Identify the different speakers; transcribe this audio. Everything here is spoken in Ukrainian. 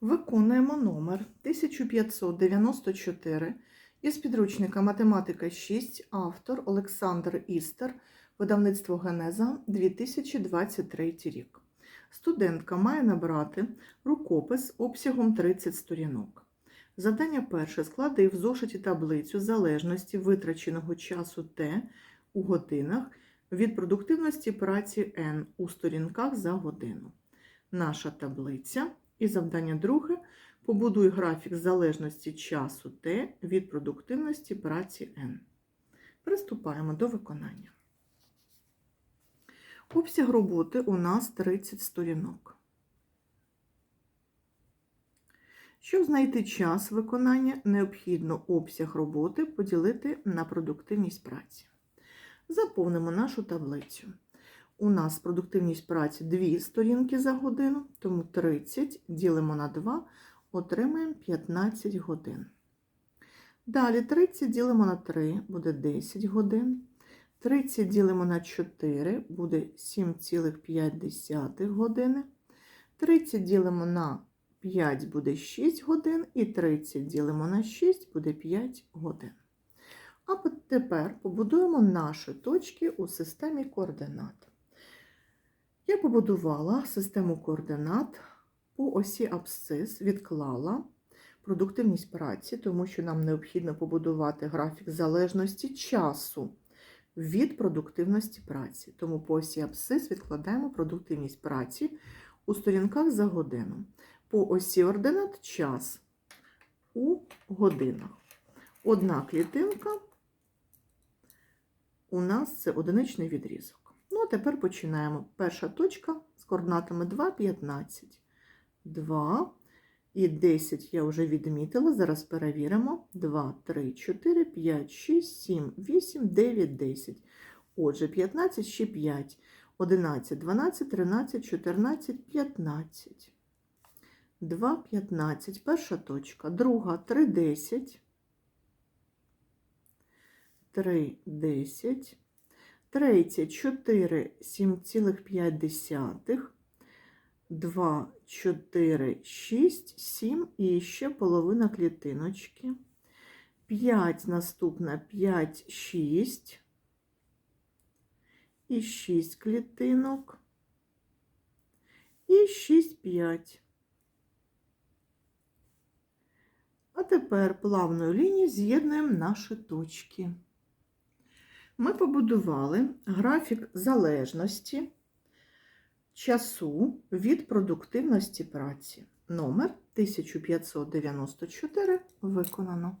Speaker 1: Виконуємо номер 1594 із підручника Математика 6, автор Олександр Істер, видавництво Генеза 2023 рік. Студентка має набрати рукопис обсягом 30 сторінок. Завдання перше склади в зошиті таблицю залежності витраченого часу Т у годинах від продуктивності праці N у сторінках за годину. Наша таблиця і завдання друге побудуй графік залежності часу Т від продуктивності праці N. Приступаємо до виконання. Обсяг роботи у нас 30 сторінок. Щоб знайти час виконання, необхідно обсяг роботи поділити на продуктивність праці. Заповнимо нашу таблицю. У нас продуктивність праці 2 сторінки за годину, тому 30 ділимо на 2, отримаємо 15 годин. Далі 30 ділимо на 3, буде 10 годин. 30 ділимо на 4, буде 7,5 години. 30 ділимо на 5 буде 6 годин, і 30 ділимо на 6 буде 5 годин. А тепер побудуємо наші точки у системі координат. Я побудувала систему координат по осі абсцис, відклала продуктивність праці, тому що нам необхідно побудувати графік залежності часу від продуктивності праці. Тому по осі абсцис відкладаємо продуктивність праці у сторінках за годину. По осі ординат час у годинах. Одна клітинка у нас це одиничний відрізок. Ну, а тепер починаємо. Перша точка з координатами 2, 15. 2 і 10 я вже відмітила. Зараз перевіримо. 2, 3, 4, 5, 6, 7, 8, 9, 10. Отже, 15 ще 5. 11, 12, 13, 14, 15. 2, 15. Перша точка. Друга 3, 10. 3, 10. Третє 4, 7,5. 2, 4, 6, 7 і ще половина клітиночки. 5 наступна 5, 6. І 6 клітинок. І 6, 5. А тепер плавною лінією з'єднуємо наші точки. Ми побудували графік залежності часу від продуктивності праці. Номер 1594 виконано.